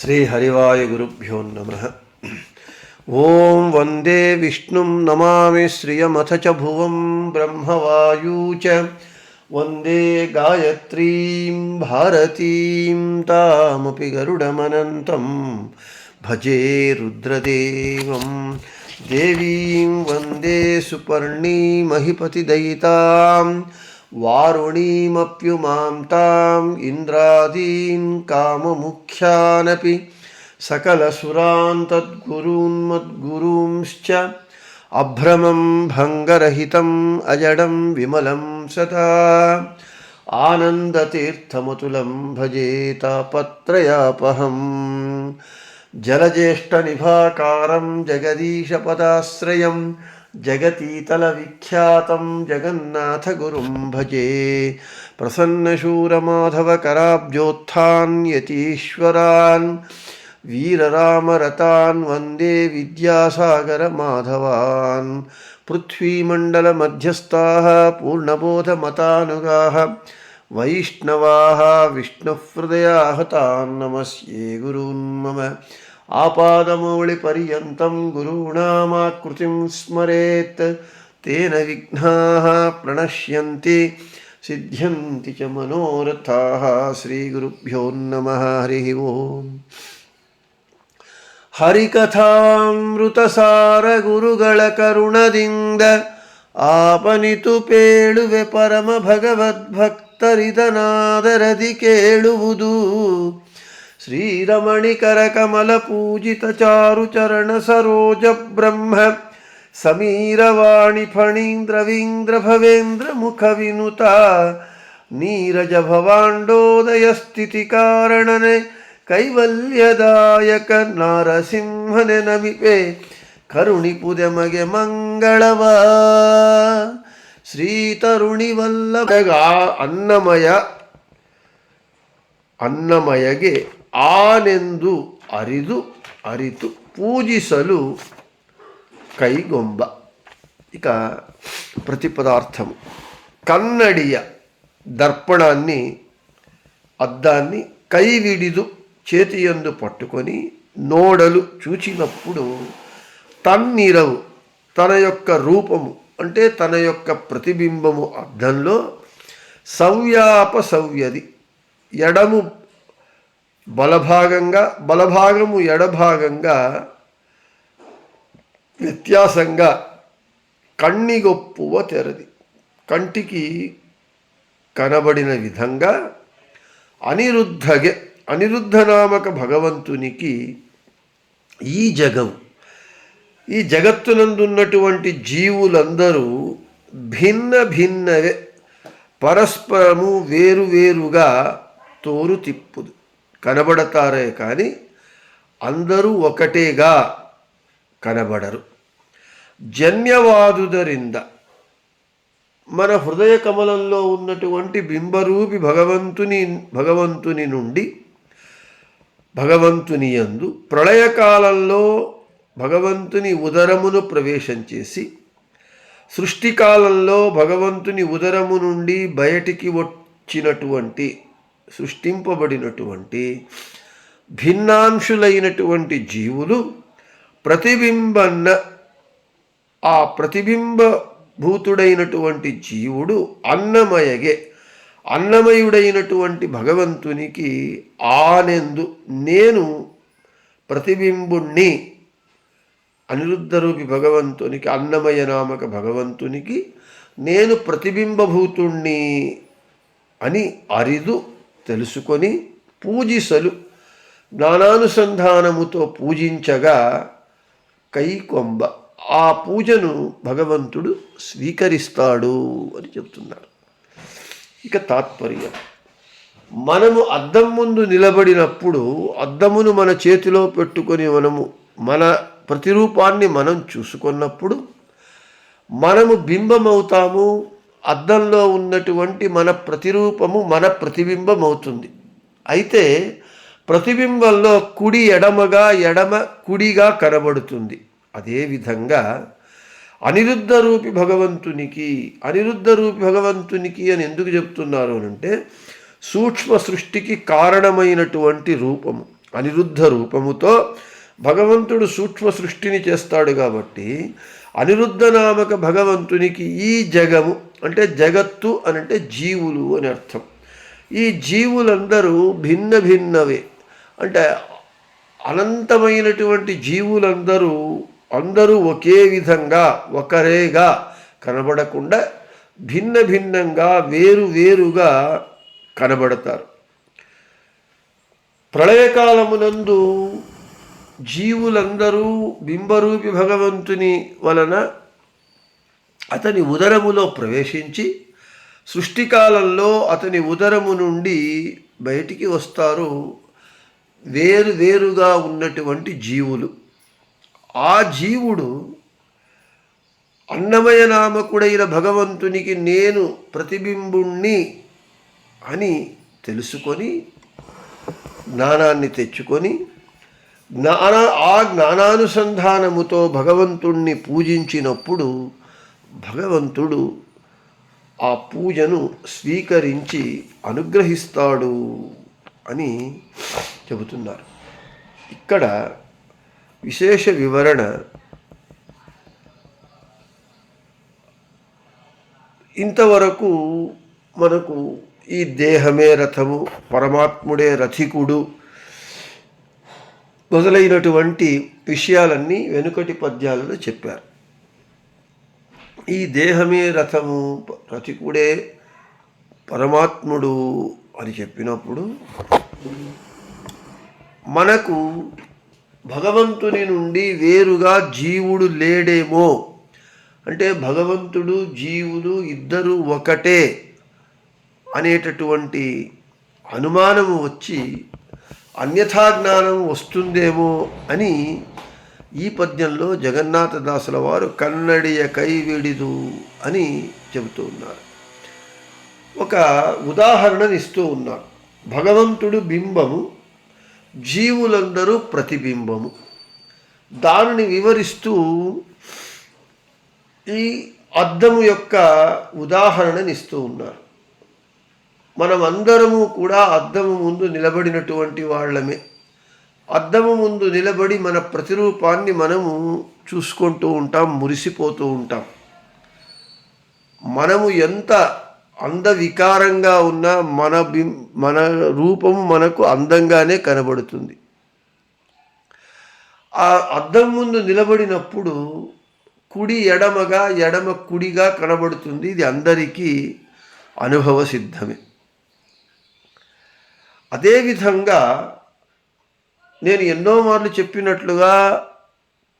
श्रीहरिवायुगुरुभ्यो नमः। ॐ वंदे विष्णुं नमामि श्रियमथ च भुवं ब्रह्मवायू च। वंदे गायत्रीं, भारतीं, तामपि गरुडमनन्तं। भजे रुद्रदेवं। देवीं वंदे सुपर्णीमहिपतिदयितां वारुणीमप्युमां ताम् इन्द्रादीन् काममुख्यानपि सकलसुरान् तद्गुरून्मद्गुरूंश्च अभ्रमं भङ्गरहितम् अजडं विमलं सदा। आनन्दतीर्थमतुलं भजेतापत्रयापहम् जलज्येष्ठनिभाकारं जगदीशपदाश्रयं जगतीतलविख्यातं जगन्नाथगुरुं भजे प्रसन्नशूरमाधवकराब्जोत्थान्यतीश्वरान् वीररामरतान् वंदे विद्यासागरमाधवान् पृथ्वीमण्डलमध्यस्थाः पूर्णबोधमतानुगाः वैष्णवाः विष्णुहृदयाः गुरून् मम। आपादमौलिपर्यन्तं गुरूणामाकृतिं स्मरेत् तेन विघ्नाः प्रणश्यन्ति सिद्ध्यन्ति च मनोरथाः श्रीगुरुभ्यो नमः हरिः ओम् ಹರಿಕಥಾಮೃತಸಾರ ಗುರುಗಳ ಕರುಣದಿಂದ ಆಪನಿತು ಪೇಳುವೆ ಪರಮ ಭಗವದ್ಭಕ್ತರಿದನಾದರದಿ ಕೇಳುವುದು श्रीरमणिकरकमलपूजितचारुचरणसरोजब्रह्म समीरवाणिफणीन्द्रवीन्द्रभवेन्द्रमुखविनुता ನೀರಜಭವಾಂಡೋದಯಸ್ಥಿತಿಕಾರಣನೆ ಕೈವಲ್ಯದಾಯಕ ನರಸಿಂಹನೆ ನಮಿವೆ ಕರುಣಿಪುದೆಮಗೆ ಮಂಗಳವ. ಶ್ರೀತರುಣಿವಲ್ಲಭ ಅನ್ನಮಯ ಅನ್ನಮಯಗೆ ಆನೆಂದು ಅರಿದು ಅರಿತು ಪೂಜಿಸಲು ಕೈಗೊಂಬ ఇక ప్రతిపదార్థము కన్నడియ దర్పణాన్ని అద్దాన్ని కైవిడిదు చేతియందు పట్టుకొని నోడలు చూచినప్పుడు తన్నిరవు తన యొక్క రూపము అంటే తన యొక్క ప్రతిబింబము అర్థంలో సవ్యాప సవ్యది ఎడము బలభాగంగా బలభాగము ఎడభాగంగా వ్యత్యాసంగా కన్నిగొప్పువ తెరది. కంటికి కనబడిన విధంగా అనిరుద్ధగే అనిరుద్ధ నామక భగవంతునికి ఈ జగం ఈ జగత్తునందున్నటువంటి జీవులందరూ భిన్న భిన్నవే పరస్పరము వేరువేరుగా తోరు తిప్పుదు. కనబడతారే కానీ అందరూ ఒకటేగా కనబడరు. జన్యవాదుదరింద మన హృదయ కమలంలో ఉన్నటువంటి బింబరూపి భగవంతుని భగవంతుని నుండి భగవంతుని యందు ప్రళయకాలంలో భగవంతుని ఉదరమును ప్రవేశం చేసి సృష్టికాలంలో భగవంతుని ఉదరము నుండి బయటికి వచ్చినటువంటి సృష్టింపబడినటువంటి భిన్నాంశులైనటువంటి జీవులు ప్రతిబింబన్న ఆ ప్రతిబింబ భూతుడైనటువంటి జీవుడు అన్నమయగే అన్నమయుడైనటువంటి భగవంతునికి ఆనెందు నేను ప్రతిబింబుణ్ణి. అనిరుద్ధరూపి భగవంతునికి అన్నమయ నామక భగవంతునికి నేను ప్రతిబింబభూతుణ్ణి అని అరిదు. తెలుసుకొని పూజిసలు. జ్ఞానానుసంధానముతో పూజించగా కైకొంబ ఆ పూజను భగవంతుడు స్వీకరిస్తాడు అని చెప్తున్నాడు. ఇక తాత్పర్యం. మనము అద్దం ముందు నిలబడినప్పుడు అద్దమును మన చేతిలో పెట్టుకొని మనము మన ప్రతిరూపాన్ని మనం చూసుకున్నప్పుడు మనము బింబమవుతాము. అద్దంలో ఉన్నటువంటి మన ప్రతిరూపము మన ప్రతిబింబం అవుతుంది అయితే ప్రతిబింబంలో కుడి ఎడమగా ఎడమ కుడిగా కనబడుతుంది. అదేవిధంగా అనిరుద్ధ రూపి భగవంతునికి అనిరుద్ధ రూపి భగవంతునికి అని ఎందుకు చెప్తున్నారు అని అంటే సూక్ష్మ సృష్టికి కారణమైనటువంటి రూపము అనిరుద్ధ రూపముతో భగవంతుడు సూక్ష్మ సృష్టిని చేస్తాడు కాబట్టి అనిరుద్ధ నామక భగవంతునికి ఈ జగము అంటే జగత్తు అని అంటే జీవులు అని అర్థం. ఈ జీవులందరూ భిన్న భిన్నవే. అంటే అనంతమైనటువంటి జీవులందరూ అందరూ ఒకే విధంగా ఒకరేగా కనబడకుండా భిన్న భిన్నంగా వేరు వేరుగా కనబడతారు. ప్రళయకాలమునందు జీవులందరూ బింబరూపి భగవంతుని వలన అతని ఉదరములో ప్రవేశించి సృష్టికాలంలో అతని ఉదరము నుండి బయటికి వస్తారు. వేరు వేరుగా ఉన్నటువంటి జీవులు. ఆ జీవుడు అన్నమయ నామకుడైన భగవంతునికి నేను ప్రతిబింబుణ్ణి అని తెలుసుకొని జ్ఞానాన్ని తెచ్చుకొని జ్ఞాన ఆ జ్ఞానానుసంధానముతో భగవంతుణ్ణి పూజించినప్పుడు భగవంతుడు ఆ పూజను స్వీకరించి అనుగ్రహిస్తాడు అని చెబుతున్నారు. ఇక్కడ విశేష వివరణ ఇంతవరకు మనకు ఈ దేహమే రథము పరమాత్ముడే రథికుడు మొదలైనటువంటి విషయాలన్నీ వెనుకటి పద్యాలలో చెప్పారు. ఈ దేహమే రథము రథికుడే పరమాత్ముడు అని చెప్పినప్పుడు మనకు భగవంతుని నుండి వేరుగా జీవుడు లేడేమో. అంటే భగవంతుడు జీవులు ఇద్దరు ఒకటే అనేటటువంటి అనుమానము వచ్చి అన్యథా జ్ఞానం వస్తుందేమో అని ఈ పద్యంలో జగన్నాథదాసుల వారు కన్నడియ కైవిడిదు అని చెబుతూ ఉన్నారు. ఒక ఉదాహరణని ఇస్తూ ఉన్నారు. భగవంతుడు బింబము జీవులందరూ ప్రతిబింబము. దానిని వివరిస్తూ ఈ అద్దము యొక్క ఉదాహరణని ఇస్తూ ఉన్నారు. మనం అందరము కూడా అద్దము ముందు నిలబడినటువంటి వాళ్ళమే. అద్దము ముందు నిలబడి మన ప్రతిరూపాన్ని మనము చూసుకుంటూ ఉంటాం మురిసిపోతూ ఉంటాం. మనము ఎంత అందవికారంగా ఉన్నా మన బి మన రూపము మనకు అందంగానే కనబడుతుంది. ఆ అద్దం ముందు నిలబడినప్పుడు కుడి ఎడమగా ఎడమ కుడిగా కనబడుతుంది. ఇది అందరికీ అనుభవ సిద్ధమే. అదేవిధంగా నేను ఎన్నో మార్లు చెప్పినట్లుగా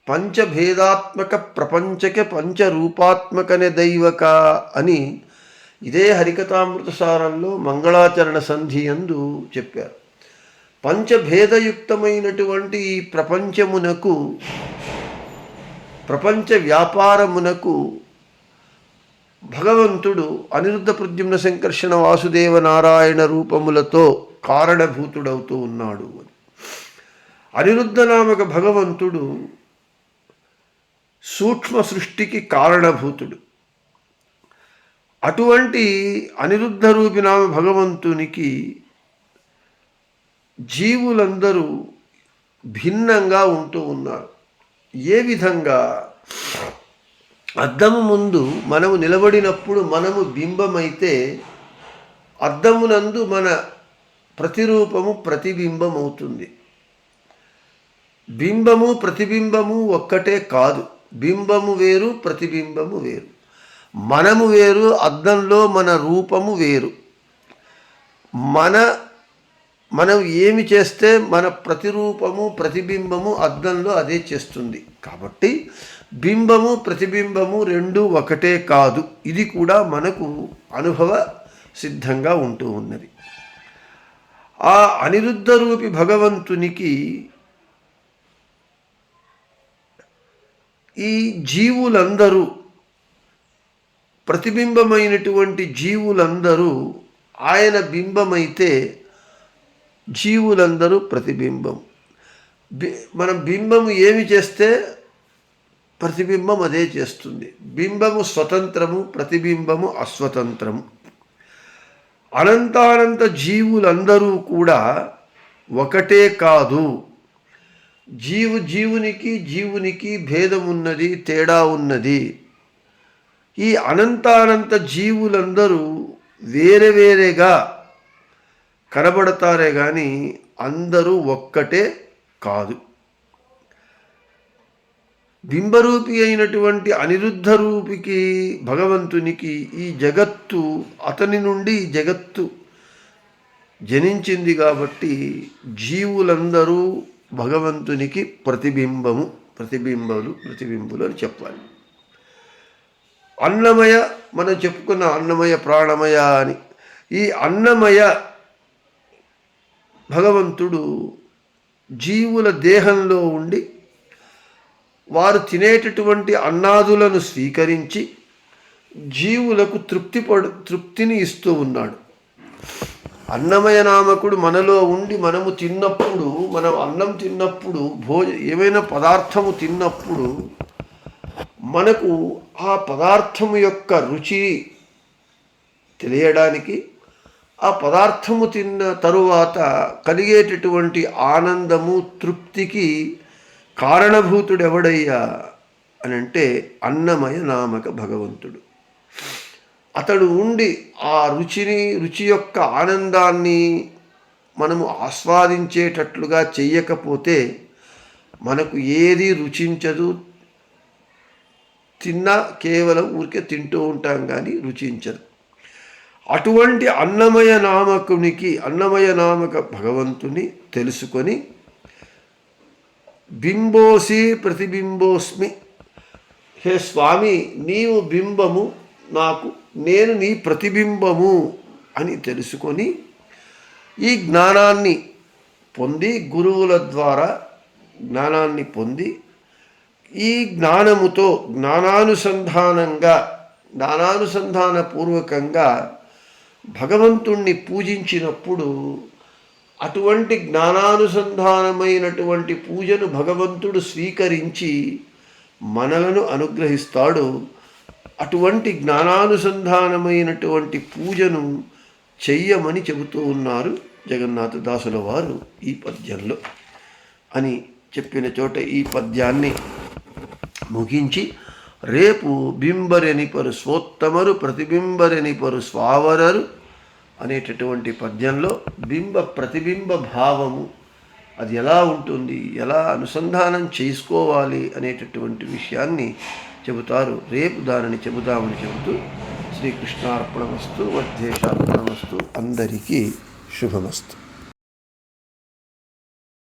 పంచభేదాత్మక ప్రపంచక పంచరూపాత్మకనే దైవక అని ఇదే హరికథామృత సారంలో మంగళాచరణ సంధి అందు చెప్పారు. పంచభేదయుక్తమైనటువంటి ఈ ప్రపంచమునకు ప్రపంచ వ్యాపారమునకు భగవంతుడు అనిరుద్ధ ప్రద్యుమ్న సంకర్షణ వాసుదేవ నారాయణ రూపములతో కారణభూతుడవుతూ ఉన్నాడు అని. అనిరుద్ధ నామక భగవంతుడు సూక్ష్మ సృష్టికి కారణభూతుడు. అటువంటి అనిరుద్ధ రూపినామ భగవంతునికి జీవులందరూ భిన్నంగా ఉంటూ ఉన్నారు. ఏ విధంగా? అద్దము ముందు మనము నిలబడినప్పుడు మనము బింబమైతే అద్దమునందు మన ప్రతిరూపము ప్రతిబింబం అవుతుంది బింబము ప్రతిబింబము ఒక్కటే కాదు. బింబము వేరు ప్రతిబింబము వేరు. మనము వేరు అద్దంలో మన రూపము వేరు. మన మనం ఏమి చేస్తే మన ప్రతిరూపము ప్రతిబింబము అద్దంలో అదే చేస్తుంది. కాబట్టి బింబము ప్రతిబింబము రెండు ఒకటే కాదు. ఇది కూడా మనకు అనుభవ సిద్ధంగా ఉంటూ ఉన్నది. ఆ అనిరుద్ధ రూపి భగవంతునికి ఈ జీవులందరూ ప్రతిబింబమైనటువంటి జీవులందరూ ఆయన బింబమైతే జీవులందరూ ప్రతిబింబం. బి మనం బింబము ఏమి చేస్తే ప్రతిబింబం అదే చేస్తుంది. బింబము స్వతంత్రము ప్రతిబింబము అస్వతంత్రము. అనంతానంత జీవులందరూ కూడా ఒకటే కాదు. జీవు జీవునికి జీవునికి భేదం ఉన్నది తేడా ఉన్నది. ఈ అనంతానంత జీవులందరూ వేరే వేరేగా కనబడతారే కానీ అందరూ ఒక్కటే కాదు. బింబరూపి అయినటువంటి అనిరుద్ధ రూపికి భగవంతునికి ఈ జగత్తు అతని నుండి జగత్తు జనించింది కాబట్టి జీవులందరూ భగవంతునికి ప్రతిబింబము ప్రతిబింబలు ప్రతిబింబులు అని చెప్పాలి. అన్నమయ మనం చెప్పుకున్న అన్నమయ ప్రాణమయ అని. ఈ అన్నమయ భగవంతుడు జీవుల దేహంలో ఉండి వారు తినేటటువంటి అన్నాదులను స్వీకరించి జీవులకు తృప్తి పడు తృప్తిని ఇస్తూ ఉన్నాడు. అన్నమయ నామకుడు మనలో ఉండి మనము తిన్నప్పుడు మనం అన్నం తిన్నప్పుడు భోజ ఏమైనా పదార్థము తిన్నప్పుడు మనకు ఆ పదార్థము యొక్క రుచి తెలియడానికి ఆ పదార్థము తిన్న తరువాత కలిగేటటువంటి ఆనందము తృప్తికి కారణభూతుడు ఎవడయ్యా అని అంటే అన్నమయ నామక భగవంతుడు. అతడు ఉండి ఆ రుచిని రుచి యొక్క ఆనందాన్ని మనము ఆస్వాదించేటట్లుగా చెయ్యకపోతే మనకు ఏది రుచించదు. తిన్నా కేవలం ఊరికే తింటూ ఉంటాం కానీ రుచించదు. అటువంటి అన్నమయ నామకునికి అన్నమయ నామక భగవంతుని తెలుసుకొని బింబోసి ప్రతిబింబోస్మి. హే స్వామి నీవు బింబము నాకు నేను నీ ప్రతిబింబము అని తెలుసుకొని ఈ జ్ఞానాన్ని పొంది గురువుల ద్వారా జ్ఞానాన్ని పొంది ఈ జ్ఞానముతో జ్ఞానానుసంధానంగా జ్ఞానానుసంధాన పూర్వకంగా భగవంతుణ్ణి పూజించినప్పుడు అటువంటి జ్ఞానానుసంధానమైనటువంటి పూజను భగవంతుడు స్వీకరించి మనలను అనుగ్రహిస్తాడు. అటువంటి జ్ఞానానుసంధానమైనటువంటి పూజను చెయ్యమని చెబుతూ ఉన్నారు జగన్నాథ దాసుల వారు ఈ పద్యంలో. అని చెప్పిన చోట ఈ పద్యాన్ని ముగించి రేపు బింబరెనిపరు స్వోత్తమరు ప్రతిబింబరెనిపరు స్వావరరు అనేటటువంటి పద్యంలో బింబ ప్రతిబింబ భావము అది ఎలా ఉంటుంది ఎలా అనుసంధానం చేసుకోవాలి అనేటటువంటి విషయాన్ని చెబుతారు. రేపు దానిని చెబుదామని చెబుతూ శ్రీకృష్ణార్పణమస్తు వస్తు అందరికీ శుభమస్తు.